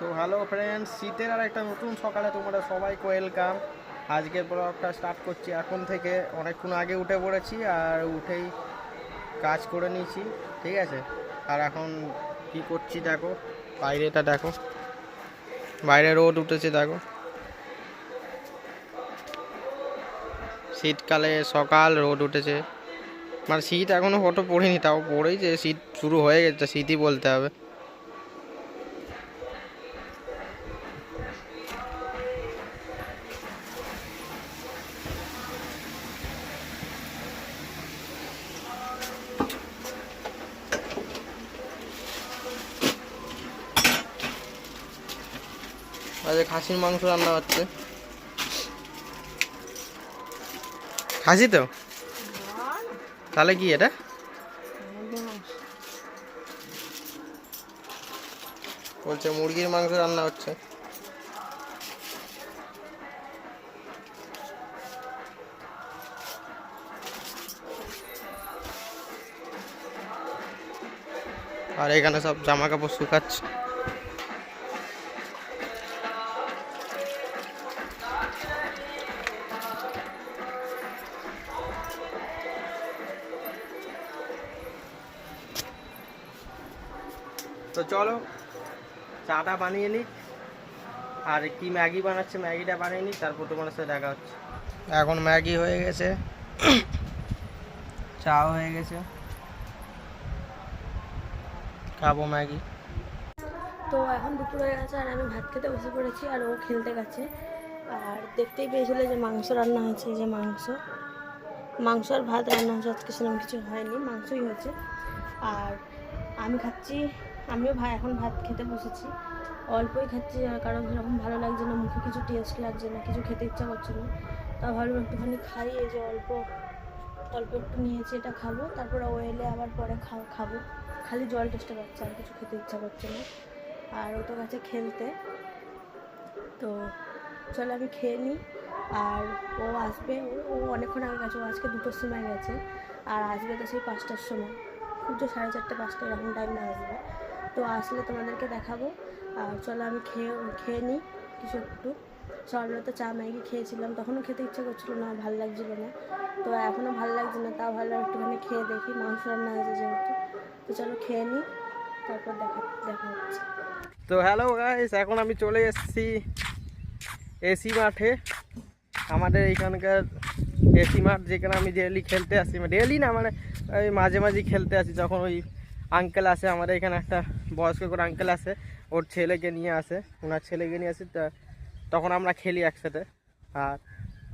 তো hello friends শীতের আর একটা নতুন সকালে তোমরা সবাই ওয়েলকাম আজকের ব্লগটা স্টার্ট করছি এখন থেকে, অনেকক্ষণ আগে উঠে পড়েছি আর উঠেই কাজ করে নিয়েছি, ঠিক আছে? আর এখন কি করছি দেখো, বাইরেটা দেখো। বাইরে রোদ উঠেছে দেখো। শীতকালে সকাল রোদ উঠেছে। মানে শীত এখনও ফটো পড়িনি, তাও পড়েই যে শীত শুরু হয়ে গেছে, শীতই বলতে হবে। আজকে খাসির মাংস রান্না হচ্ছে। খাসি তো? তাহলে কি এটা? বলছে মুরগির মাংস রান্না হচ্ছে। আর এখানে সব জামা কাপড় শুকাচ্ছে। চাটা বানিয়ে নিই। আর কি ম্যাগি বানাচ্ছে ম্যাগিটা বানিয়ে নিই তারপর তোমার সাথে দেখা হচ্ছে। এখন ম্যাগি হয়ে গেছে। চাও হয়ে গেছে। খাব ম্যাগি। তো এখন দুপুর হয়ে গেছে আর আমি ভাত খেতে বসে পড়েছি আর ও খেলতে গেছে। আর দেখতেই পেয়েছিল যে মাংস রান্না হয়েছে যে মাংস। মাংস আর ভাত রান্না হয়েছে আজকে সেরকম কিছু হয়নি মাংসই হয়েছে আর আমি খাচ্ছি আমিও ভাই এখন ভাত খেতে বসেছি। অল্পই খাচ্ছি কারণ সেরকম ভালো লাগছে না, মুখে কিছু টেস্ট লাগছে না, কিছু খেতে ইচ্ছা করছে না। তা ভাবলাম একটুখানি খাই, এই যে অল্প অল্প একটু নিয়েছি, এটা খাব, তারপর ও এলে আবার পরে খা- খাব। খালি জল টেস্টে পাচ্ছে, আর কিছু খেতে ইচ্ছা করছে না। আর ও তো গেছে খেলতে। তো চলো আমি খেয়ে নিই। আর ও আসবে, ও- ও অনেকক্ষণ আগে গেছে, ও আজকে দুটোর সময় গেছে। আর আসবে তো সেই পাঁচটার সময়। দুটো সাড়ে চারটে পাঁচটা এরকম টাইমে আসবে। তো আসলে তোমাদেরকে দেখাবো আর চলো আমি খেয়ে খেয়ে নিই কিছু একটু। সকালবেলা তো চা ম্যাগি খেয়েছিলাম, তখনও খেতে ইচ্ছে করছিল না, ভালো লাগছিল না। তো এখনও ভালো লাগছে না, তাও ভালো একটুখানি খেয়ে দেখি, মাংস রান্না হয়েছে যেহেতু। তো চলো খেয়ে নিই, তারপর দেখা দেখা হচ্ছে। তো হ্যালো গাইস এখন আমি চলে এসেছি এসি মাঠে। আমাদের এইখানকার এসি মাঠ যেখানে আমি ডেলি খেলতে আসি ডেলি না মানে মাঝে মাঝে খেলতে আসি। যখন ওই আঙ্কেল আসে, আমাদের এখানে একটা বয়স্ক করে আঙ্কেল আসে ওর ছেলেকে নিয়ে আসে, ওনার ছেলেকে নিয়ে আসে তখন আমরা খেলি একসাথে। আর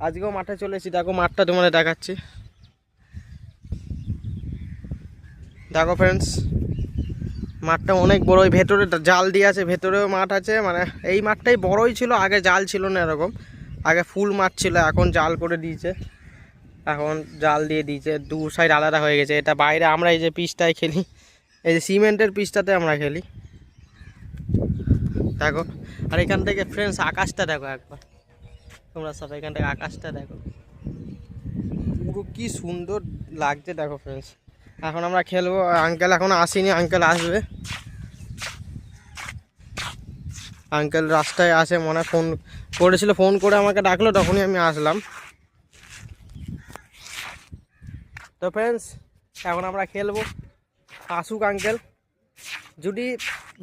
আজকেও মাঠে চলে এসেছি। দেখো, মাঠটা তোমাদের দেখাচ্ছি। দেখো ফ্রেন্ডস মাঠটা অনেক বড়। ওই ভেতরে জাল দিয়ে আছে, ভেতরেও মাঠ আছে। মানে এই মাঠটাই বড়ই ছিল, আগে জাল ছিল না এরকম। আগে ফুল মাঠ ছিল, এখন জাল করে দিয়েছে। এখন জাল দিয়ে দিয়েছে, দু সাইড আলাদা হয়ে গেছে। এটা বাইরে আমরা এই যে পিচটায় খেলি, এই যে সিমেন্টের পিচটাতে আমরা খেলি। দেখো, আর এখান থেকে ফ্রেন্ডস আকাশটা দেখো একবার। তোমরা সব এখান থেকে আকাশটা দেখো। পুরো কি সুন্দর লাগছে দেখো ফ্রেন্ডস এখন আমরা খেলব আঙ্কেল এখন আসেনি আঙ্কেল আসবে। আঙ্কেল রাস্তায় আসে মনে ফোন করেছিল ফোন করে আমাকে ডাকলো, তখনই আমি আসলাম। তো ফ্রেন্ডস এখন আমরা খেলব। আসুক আঙ্কেল যদি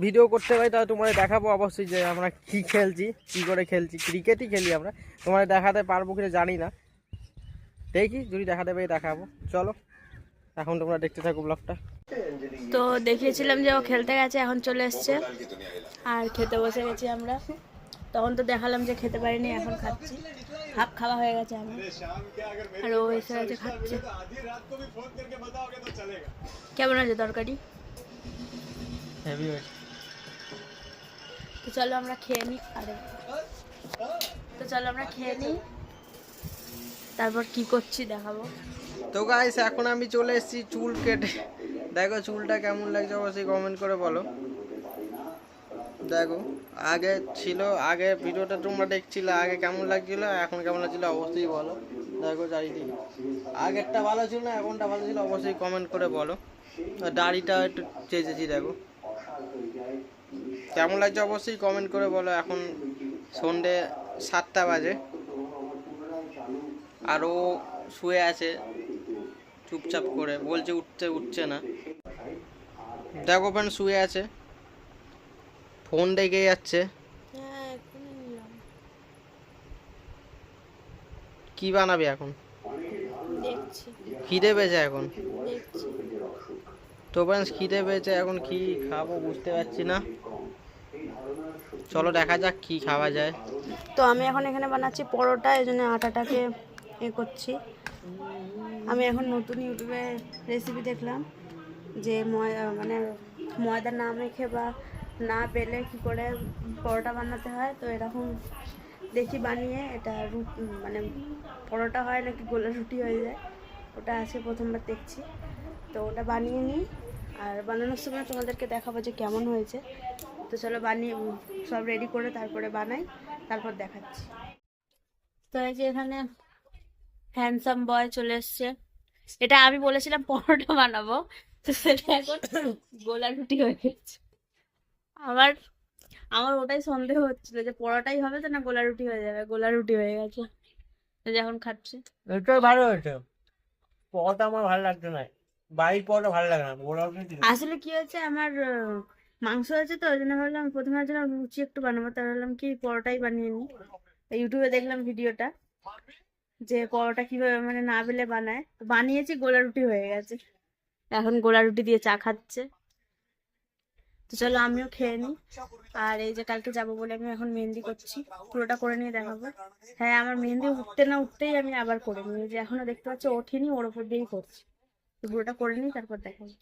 ভিডিও করতে পারি তাহলে তোমাদের দেখাবো অবশ্যই যে আমরা কি খেলছি কি করে খেলছি ক্রিকেটই খেলি আমরা। তোমাদের দেখাতে পারব কিনা জানি না। দেখি যদি দেখাতে পারি দেখাবো। চলো এখন তোমরা দেখতে থাকো ব্লগটা তো দেখিয়েছিলাম যে ও খেলতে গেছে এখন চলে এসছে। আর খেতে বসে গেছি আমরা। তখন তো দেখালাম যে খেতে পারিনি এখন খাচ্ছি। হাফ খাওয়া হয়ে গেছে আমার। আর ও এসে গেছে খাচ্ছে। কেমন আছে তরকারি? তো চলো আমরা খেয়ে নিই আরে। তো চলো আমরা খেয়ে নিই তারপর কি করছি দেখাবো। তো গাইস এখন আমি চলে এসেছি চুল কেটে। দেখো চুলটা কেমন লাগছে অবশ্যই কমেন্ট করে বলো। দেখো, আগে ছিল, আগে ভিডিওটা তোমরা দেখছিলে, আগে কেমন লাগছিল, এখন কেমন লাগছিল অবশ্যই বলো। দেখো চারিদিকে। আগেরটা ভালো ছিল না, এখনটা ভালো ছিল, অবশ্যই কমেন্ট করে বলো। দাড়িটা একটু চেয়েছি দেখো। কেমন লাগছে অবশ্যই কমেন্ট করে বলো। এখন সন্ধে সাতটা বাজে। আরও শুয়ে আছে চুপচাপ করে। বলছে উঠতে উঠছে না। দেখো ফ্রেন্ড শুয়ে আছে। ফোন দেখে যাচ্ছে। হ্যাঁ কি বানাবি এখন? খিদে পেয়েছে এখন? তো ফ্রেন্ডস খিদে পেয়েছে এখন কি খাব বুঝতে পারছি না। চলো দেখা যাক কি খাওয়া যায়। তো আমি এখন এখানে বানাচ্ছি পরোটা, এই জন্য আটাটাকে এ করছি। আমি এখন নতুন ইউটিউবে রেসিপি দেখলাম যে মানে ময়দা না মেখে বা না পেলে কি করে পরোটা বানাতে হয়, তো এরকম দেখি বানিয়ে এটা রুট মানে পরোটা হয় নাকি গোলা রুটি হয়ে যায়, ওটা আজকে প্রথমবার দেখছি। তো ওটা বানিয়ে নিই, আর বানানোর সময় তোমাদেরকে দেখাবো যে কেমন হয়েছে। তো চলো বানিয়ে সব রেডি করে তারপরে বানাই তারপর দেখাচ্ছি। তো এই যে এখানে হ্যান্ডসাম বয় চলে এসছে। এটা আমি বলেছিলাম পরোটা বানাবো। তো সেটা এখন গোলা রুটি হয়ে গেছে। আমার আমার ওটাই সন্দেহ হচ্ছিল যে পরোটাই হবে তো না গোলা রুটি হয়ে যাবে। গোলা রুটি হয়ে গেছে। এখন খাচ্ছে। এটাই ভালো হয়েছে। পরোটা আমার ভালো লাগছে না। বাড়ির পরোটা ভালো লাগে না। আসলে কি হয়েছে আমার মাংস আছে তো ওই জন্য ভাবলাম প্রথমে ভাবছিলাম লুচি একটু বানাবো। তার ভাবলাম কি পরোটাই বানিয়ে নিই। ইউটিউবে দেখলাম ভিডিওটা, যে পরোটা কীভাবে মানে না বেলে বানায়। বানিয়েছি, গোলা রুটি হয়ে গেছে। এখন গোলা রুটি দিয়ে চা খাচ্ছে। তো চলো আমিও খেয়ে নিই। আর এই যে কালকে যাব বলে আমি এখন মেহেন্দি করছি। পুরোটা করে নিয়ে দেখাবো। হ্যাঁ আমার মেহেন্দি উঠতে না উঠতেই আমি আবার করে নিই। যে এখনও দেখতে পাচ্ছি ওঠেনি, ওর ওপর দিয়েই করছি। পুরোটা করে নিই, তারপর দেখাবো।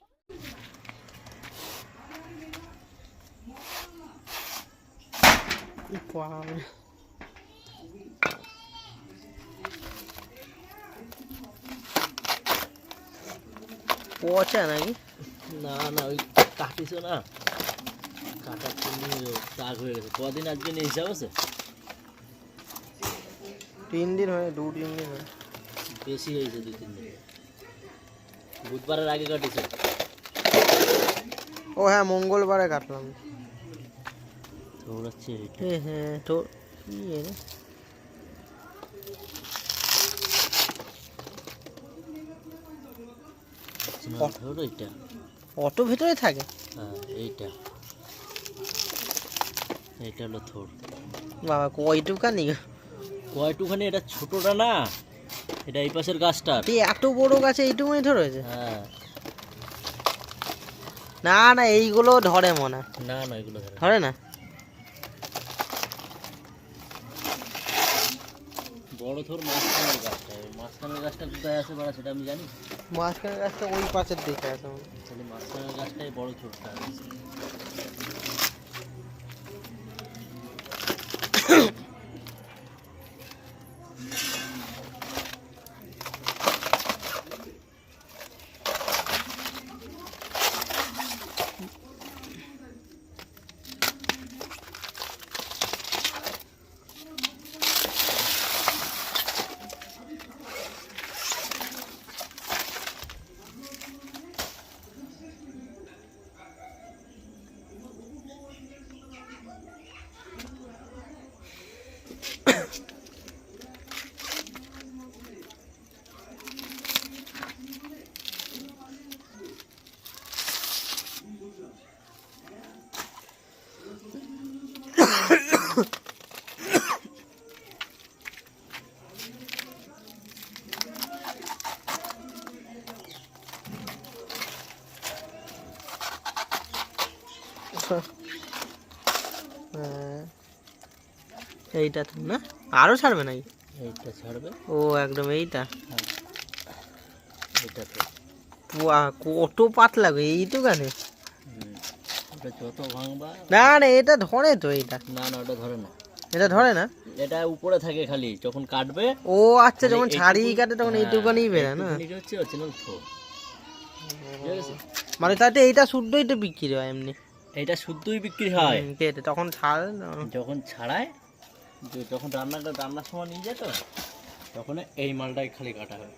পচা নাকি না না ওই কাটিছো না কাটার জন্য দাগ হয়ে গেছে কদিন আজকে নিয়ে হিসাব আছে তিন দিন হয়ে দু তিন দিন হয়ে বেশি হয়েছে দু তিন দিন বুধবারের আগে কাটিছে ও হ্যাঁ মঙ্গলবারে কাটলাম দৌড়াচ্ছে এ হ্যাঁ তো কি ধরো অত ভেতরে থাকে? হ্যাঁ এইটা। এইটা হলো থোর। বাবা কয়টুকানি কয়টুখানি এটা ছোটটা না। এটা এই পাশের গাছটা এত বড় গাছে এইটুকুনি ধরেছে হ্যাঁ। না না এইগুলো ধরে মনে না না এগুলো ধরে না বড় থোর মাঝখানের গাছটা মাঝখানের গাছটা কোথায় আছে বাড়া সেটা আমি জানি মাঝখানে গাছটা ওই পাশের দিকে আছে। তাহলে মাঝখানের গাছটাই বড় থোরটা আছে হ্যাঁ এইটা তো না? আরও ছাড়বে নাকি? এইটা ছাড়বে। ও একদম এইটা। হ্যাঁ এইটা তো। কত পাতলা গো এইটুকানি যত ভাঙবা। না না এটা ধরে তো এইটা। না না ওটা ধরে না। এটা ধরে না? এটা উপরে থাকে খালি যখন কাটবে। ও আচ্ছা যখন ছাড়িয়ে কাটে তখন এইটুকানি বেরোয় না? মানে তাতে এইটা শুদ্ধই তো বিক্রি হয় এমনি। এইটা শুদ্ধই বিক্রি হয়। তখন ছাড় যখন ছাড়ায় যে- যখন রান্নাটা রান্নার সময় নিয়ে যেত তখন এই মালটাই খালি কাটা হয়।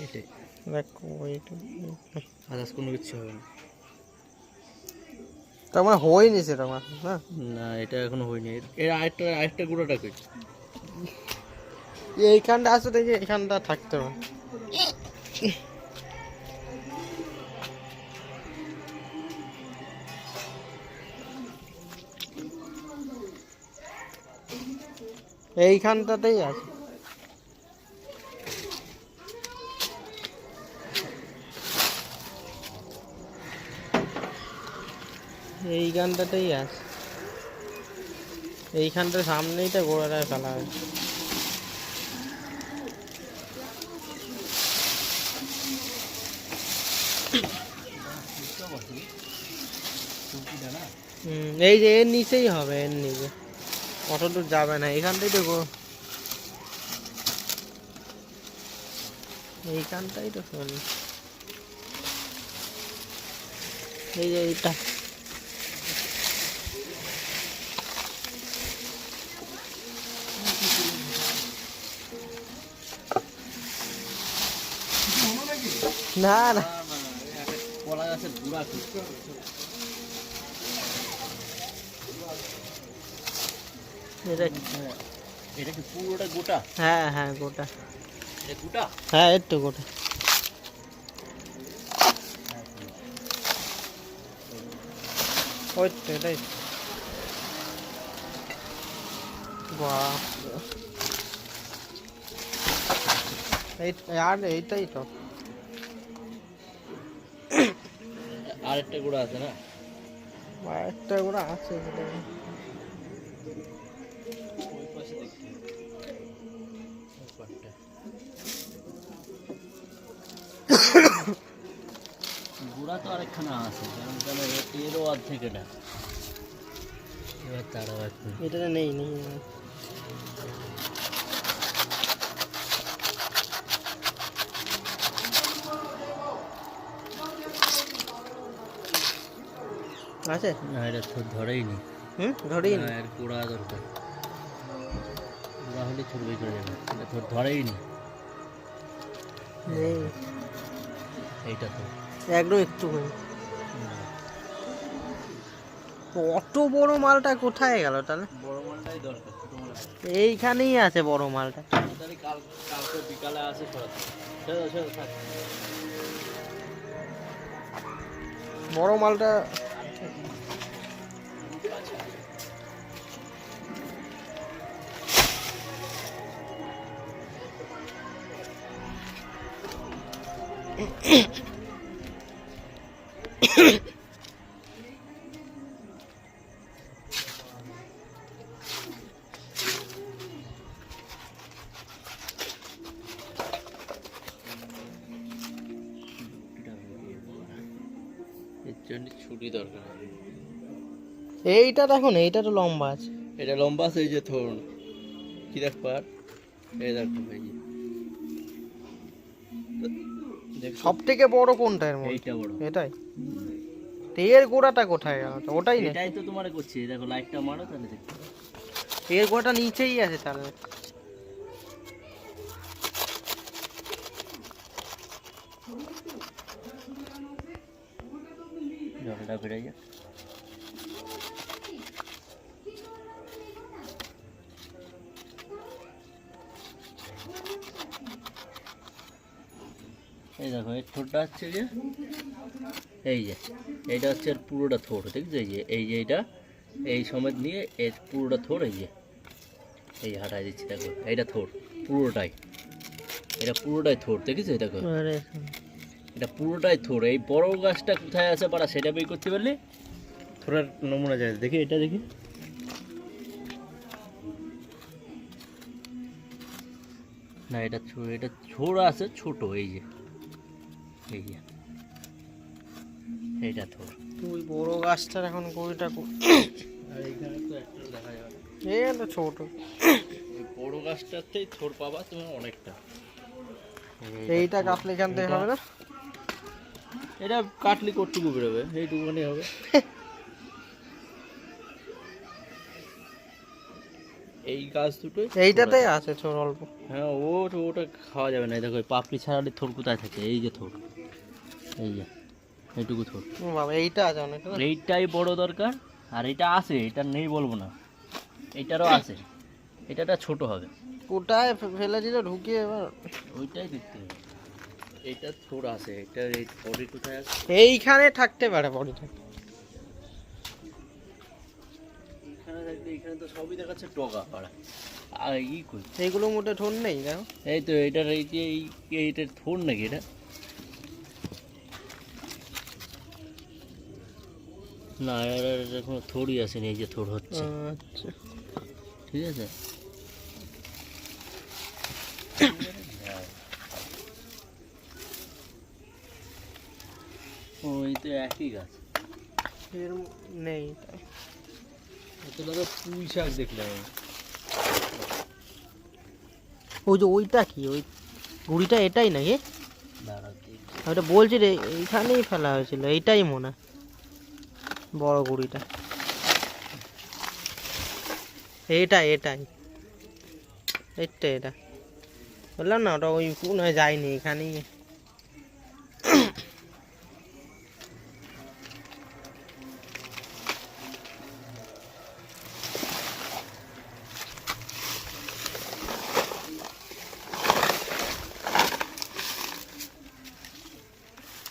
এইটাই। আদার্স কোনো কিছু হবে না। তার মানে হয়নি না? না এটা এখনও হয়নি। এর- আরেকটা আরেকটা গুঁড়োটা কই? এইখানটা আসলে দেখি এইখানটা থাকতে হবে। এইখানটাতেই আছে। এইখানটাতেই আছে। এইখানটার সামনেই তো গোড়াটা ফেলা হয়েছে এই যে এর নিচেই হবে এর নিচে। অত দূর যাবে না এখানটাই তো গো এইখানটাই তো শোন। এই যে এইটা। না না। কলা গাছের গুঁড়া এটা এটা কি পুরোটা গোটা? হ্যাঁ হ্যাঁ গোটা। এটা গোটা? হ্যাঁ একটু গোটা। ওই তো এটাই আর এইটাই তো। আরেকটা গুঁড়া আছে না? একটা করে আছে গুঁড়া তো আরেকখানা আছে কারণ কেন এরও অর্ধেক এটা। এবার তারাও একটু এটাতে নেই নেই। আছে? না এটা তো ধরেই নি হুম? ধরেই না এর গুঁড়া দরকার। গুঁড়া হলে ছড়বে করে যাবে এটা তো ধরেই নি নেই। এইটা তো। একদম একটু করে। অত বড় মালটা কোথায় গেল তাহলে? বড় মালটাই দরকার এইখানেই আছে বড় মালটা। কাল কালকে বিকালে বড় মালটা ছুরি দরকার এইটা দেখুন এইটা তো লম্বা আছে। এটা লম্বা আছে এই যে ধরুন। কি দেখ পার? এই দেখো এই সব থেকে বড় কোনটা এর মধ্যে? এইটা বড়। এটাই। তেল এর গোড়াটা কোথায় গেল? ওটাই না। এটাই তো তোমারে করছি। দেখো লাইটটা মারো তাহলে দেখো। এর গোড়াটা নিচেই আছে তাহলে। জলটা বেড়ে যায় দেখো হচ্ছে যে এই যে এইটা হচ্ছে এর পুরোটা থোড় দেখছ? এই যে এই যে এইটা এই সমেত নিয়ে এর পুরোটা থোড় এই যে এই হাঁটাই দিচ্ছি দেখো এইটা থোড় পুরোটাই। এটা পুরোটাই থোড় দেখেছ? দেখো। এটা পুরোটাই থোড় এই বড় গাছটা কোথায় আছে পারা সেটা বের করতে পারলে? থোড়ার নমুনা যায় দেখি এটা দেখি। না এটা এটা ছোড় আছে ছোট এই যে। এইটা থোড় তুই বড় গাছটার এখন গড়িটা কো- আর এইখানে তো দেখা যাবে। এই তো ছোট। বড় গাছটাতেই থোড় পাবা তুমি অনেকটা। এইটা কাটলে এখান থেকে হবে না? এটা কাটলি কটুকু বেরোবে? এইটুকুখানি হবে। এই গাছ দুটো এইটাতেই আছে ছোট অল্প। হ্যাঁ ও ওটা খাওয়া যাবে না। এই দেখো পাপড়ি ছাড়ালে থোর কোথায় থাকে? এই যে থোর। এই যে এইটুকু থোর। বাবা এইটা আছে অনেক এইটাই বড় দরকার আর এটা আছে এটা নেই বলব না। এইটারও আছে এটাটা ছোট হবে। কোটায় ফেলে দিল ঢুকিয়ে এবার। ওইটাই দেখতে হবে। এটা থোর আছে এটা এই বডি কোথায় আছে? এইখানে থাকতে পারে বডিটা এখানে তো সবই দেখাচ্ছে টগা পাড়া আর ই কই? এইগুলো মোটে ঠোন নেই এই তো এটার এই যে এই এইটার থোর নাকি এটা? না এর কোনো থোরই আসেনি এই যে থোর হচ্ছে। আচ্ছা। ঠিক আছে? ও এই তো একই গাছ। নেই তাই। এত পুঁই শাক দেখলাম। ওই যে ওইটা কি? ওই গুড়িটা এটাই নাকি? দেখি। বলছি রে এইখানেই ফেলা হয়েছিল এইটাই মনে বড় গুড়িটা। এটা এটাই। এইটা এটা। বললাম না ওটা ওই কোন যায়নি এখানেই।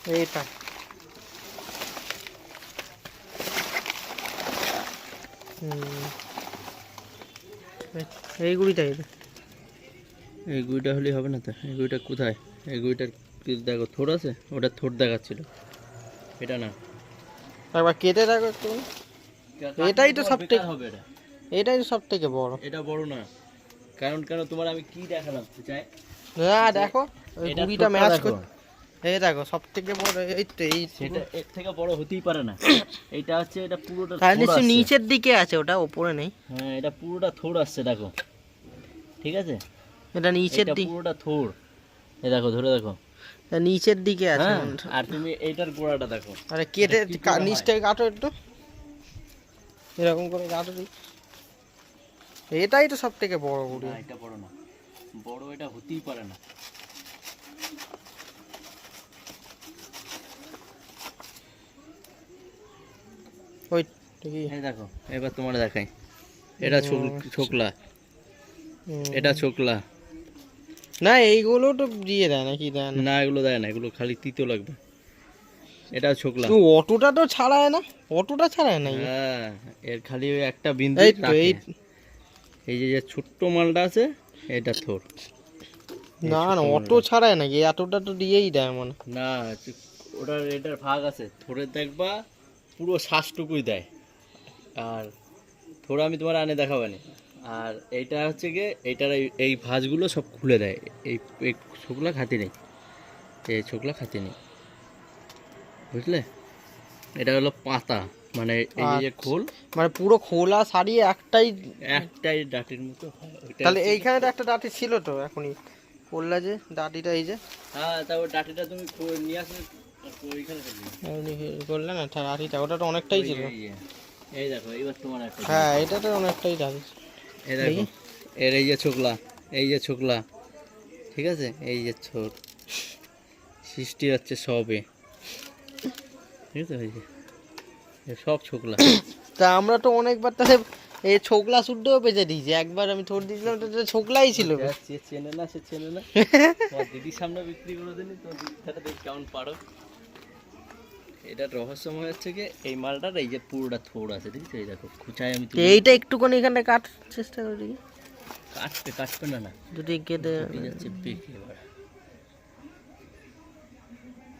এইটা। এই- এটা। এই গুইটা হলে হবে না তো? এই গুইটা কোথায়? এই গুইটার কি দেখো থোর আছে? ওটা থোর দেখাচ্ছিল। এটা না। একবার কেটে দেখো একটু। এটাই তো সব থেকে- হবে এটা। এটাই সব থেকে বড়। এটা বড় না। কারণ কেন তোমার আমি কি দেখালাম? চাই। না দেখো গুড়িটা ম্যাচ দেখো। এই দেখো সব থেকে বড় এই তো এই সেটা এর থেকে বড় হতেই পারে না। এটা হচ্ছে এটা পুরোটা তাহলে থোড় নিচের দিকে আছে ওটা উপরে নেই। হ্যাঁ এটা পুরোটা থোর আসছে দেখো। ঠিক আছে? এটা নিচের দিকে। পুরোটা থোর এই দেখো ধরে দেখো। নিচের দিকে আছে হ্যাঁ। আর তুমি এইটার গোড়াটা দেখো। আরে কেটে কি কা- করে নিচ? থেকে কাটো একটু। এরকম করে কাটো দিই। এটাই তো সব থেকে বড় গুড়ি। এটা বড় না। বড় এটা হতেই পারে না। ওই দেখো। এবার তোমার দেখাই। এটা ছোক- ছোকলা। এটা ছোকলা। না এইগুলো তো দিয়ে দেয় না কি দেয় না। এগুলো দেয় না এগুলো খালি তিতো লাগবে। এটা ছোকলা। অটোটা তো ছাড়ায় না? অটোটা ছাড়ায় না? হ্যাঁ এর খালি ওই একটা বিন্দু এই তো এই যে ছোট্ট মালটা আছে এটা থোর না না অটো ছাড়ায় নাকি? এতটা তো দিয়েই দেয় মনে না ওটার এটার ভাগ আছে। থোরের দেখবা পুরো শ্বাসটুকুই দেয়। আর থোড় আমি তোমার আনে দেখাবানি। আর এইটা হচ্ছে গিয়ে এইটার এই- ভাঁজগুলো সব খুলে দেয়। এই এই ছোকলা খাতি নেই। এই ছোকলা খাতি নেই। বুঝলে? এটা হলো পাতা। মানে এই যে যে খোল। মানে পুরো খোলা সারিয়ে একটাই একটাই ডাটির মতো। তাহলে এইখানে তো একটা ডাটি ছিল তো এখনই। বললা যে ডাটিটা এই যে। হ্যাঁ তারপর ডাটিটা তুমি নিয়ে আসলে করলে না তা ওটা তো অনেকটাই ছিল। এই যে, দেখো এইবার তোমার একটা হ্যাঁ এটা তো অনেকটাই ডাটি এই দেখো এর এই যে ছোকলা এই যে ছোকলা ঠিক আছে? এই যে ছোট সৃষ্টি হচ্ছে সবে। ঠিক আছে এই যে সব ছোকলা। তা আমরা তো অনেকবার তাহলে এই ছোকলা শুদ্ধও বেঁচে দিয়েছি। একবার আমি ঠোঁট দিয়েছিলাম তো ছোকলাই ছিল। যে চেনে না সে চেনে না। দিদির সামনে বিক্রি করে দিনি কেমন পারো। এটার রহস্যময় হচ্ছে কি এই মালটার এই যে পুরোটা থোড় আছে দেখছ এই দেখো খুচায় আমি এইটা একটুখানি এখানে কাট চেষ্টা করি। কাটবে কাটবে না না। যদি কেটে যাচ্ছে পেকে এবার।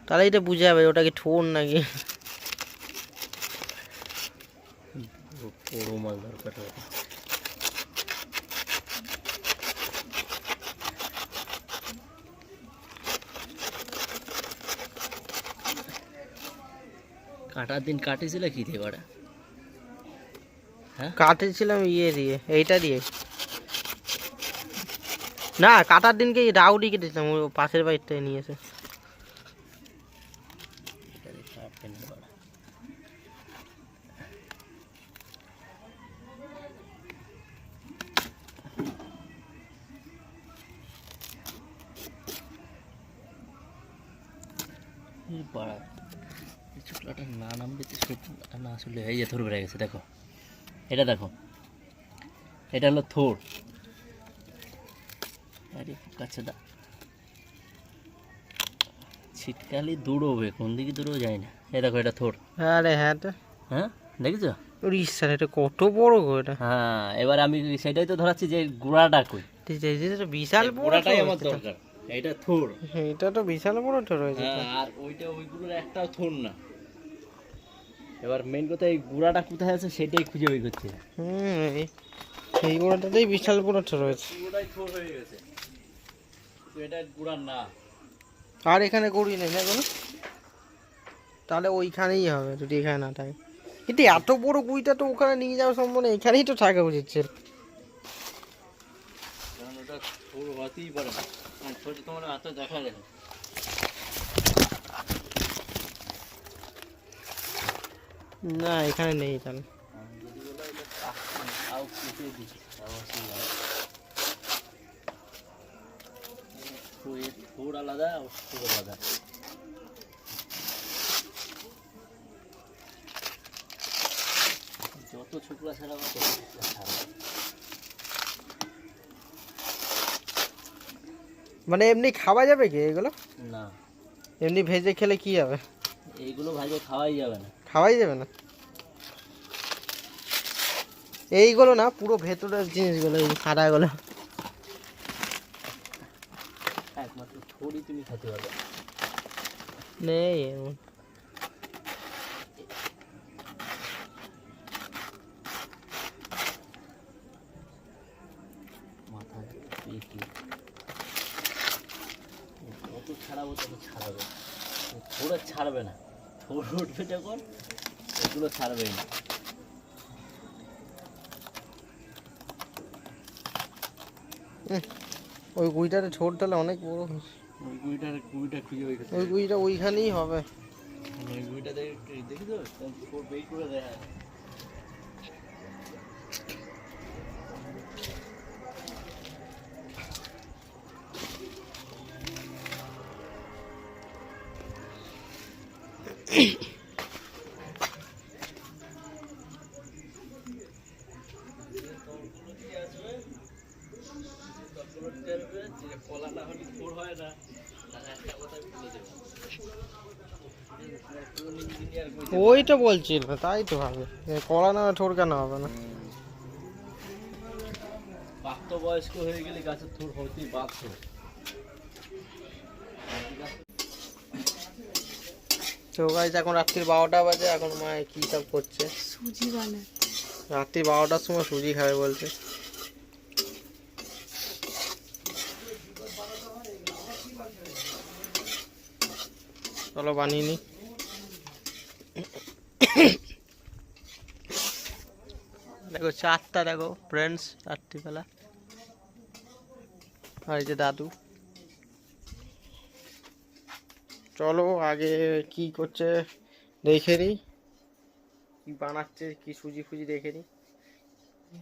তাহলে এটা বুঝে যাবে ওটা কি ঠোঁট নাকি? বড় মাল দরকার কাটার দিন কাটিছিল কি দিয়ে কটা হ্যাঁ? কাটেছিলাম ইয়ে দিয়ে, এইটা দিয়ে। না, কাটার দিনকে এই রাউডি কেটেছিলাম ওই পাশের বাড়িটায় নিয়ে এসে কাটবে না বাড়া। এই বাড়া, এই চুকলাটা না নামবে তো সত্যি আসলে এই যে থোর বেড়ে গেছে দেখো। এটা দেখো। এটা হলো থোর। আরে কাছে দা। ছিটকালি কোন দিকে দৌড়ো যায় না। এই দেখো এটা থোর। আরে হ্যাঁ হ্যাঁ দেখেছ? ওর ইচ্ছা এটা কত বড় গো এটা। হ্যাঁ এবার আমি সেটাই তো ধরাচ্ছি যে গুড়াটা কই? ঠিক আছে, বিশাল বড় আমার এটা। দরকার। এটা থোর। এটা তো বিশাল বড় হ্যাঁ, আর ওইটা ওইগুলোর একটাও থোর না। এবার মেন কথা এই গুড়াটা কোথায় আছে সেটাই খুঁজে বের করছে। হুম এই- গোড়াটাতেই বিশাল বড় তো রয়েছে। পুরোটাই থোর হয়ে গেছে। তো এটা গুড়ার না। আর এখানে করি নেই না কোনো তাহলে ওইখানেই হবে যদি এখানে না থাকে। কিন্তু এত বড় গুইটা তো ওখানে নিয়ে যাওয়া সম্ভব না এখানেই তো থাকা উচিত ছিল কারণ ওটা থোর হতেই পারে না। তোমার হাতে দেখা যায়। না। না এখানে নেই তাহলে আমি যদি বলো এটা কাজ- তাও কেটে দিচ্ছি তাও অসুবিধা নেই। তো এর থোর আলাদা আর থোর আলাদা যত ছোকরা ছাড়াবো তত ছোকরা ছাড়াবো মানে এমনি খাওয়া যাবে কি এগুলো না এমনি ভেজে খেলে কি হবে এইগুলো ভাজে খাওয়াই যাবে না খাওয়াই যাবে না। এইগুলো না পুরো ভেতরের জিনিসগুলো এই সাদাগুলো। একমাত্র থোড়ই তুমি খেতে পারবে। নেই। এমন ছাড়াবো ছাড়বে না। থোড় উঠবে যখন এগুলো ছাড়বেই না। ওই গুইটারে ছোট তাহলে অনেক বড়। ওই গুইটার গুইটা খুঁজে ওই ওই গুইটা ওইখানেই হবে। ওই গুইটা দেখি তো থোড় বেই করে দেখা তো বলছিল তাই তো হবে কলা না ঠোর কেন হবে না? প্রাপ্তবয়স্ক হয়ে গেলে গাছের থোর হতেই বাধ্য। তো গাইজ এখন রাত্রির বারোটা বাজে এখন মা কি সব করছে? সুজি বানায়। রাত্রি বারোটার সময় সুজি খাবে বলছে। চলো বানিয়ে নিই দেখো চারটা, দেখো ফ্রেন্ডস রাত্রিবেলা। আর যে দাদু। চলো আগে কি করছে দেখে নিই কি বানাচ্ছে, কি সুজি ফুজি দেখে নিই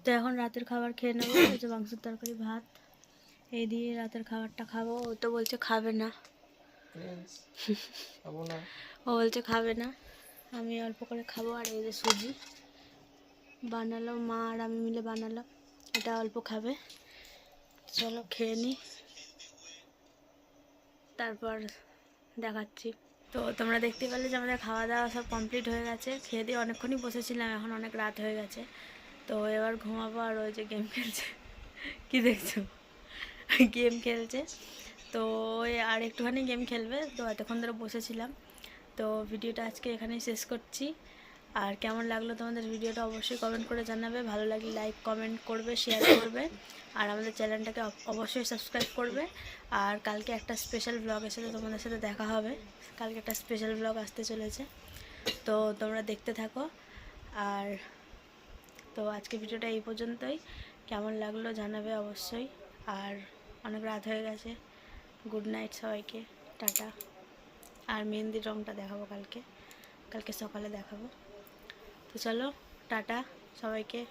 তো এখন রাতের খাবার খেয়ে নেব মাংসের তরকারি, ভাত। এই দিয়ে রাতের খাবারটা খাব। ও তো বলছে খাবে না। ও বলছে খাবে না। আমি অল্প করে খাব আর এই যে সুজি। বানালো মা আর আমি মিলে বানালাম এটা অল্প খাবে। চলো খেয়ে নিই তারপর দেখাচ্ছি। তো তোমরা দেখতে পেলে যে আমাদের খাওয়া দাওয়া সব কমপ্লিট হয়ে গেছে। খেয়ে দিয়ে অনেকক্ষণই বসেছিলাম, এখন অনেক রাত হয়ে গেছে। তো এবার ঘুমাবো আর ওই যে গেম খেলছে। কি দেখছ? গেম খেলছে। তো আর একটুখানি গেম খেলবে। তো এতক্ষণ ধরে বসেছিলাম। তো ভিডিওটা আজকে এখানেই শেষ করছি। আর কেমন লাগল তোমাদের ভিডিওটা অবশ্যই কমেন্ট করে জানাবে। ভালো লাগলে লাইক কমেন্ট করবে শেয়ার করবে। আর আমাদের চ্যানেলটাকে অবশ্যই সাবস্ক্রাইব করবে। আর কালকে একটা স্পেশাল ব্লগের সাথে তোমাদের সাথে দেখা হবে। কালকে একটা স্পেশাল ব্লগ আসতে চলেছে। তো তোমরা দেখতে থাকো। আর তো আজকে ভিডিওটা এই পর্যন্তই। কেমন লাগল জানাবে অবশ্যই। আর অনেক রাত হয়ে গেছে। গুড নাইট সবাইকে, টাটা। আর মেহেন্দির রঙটা দেখাবো কালকে। কালকে সকালে দেখাবো। তো চলো, টাটা সবাইকে।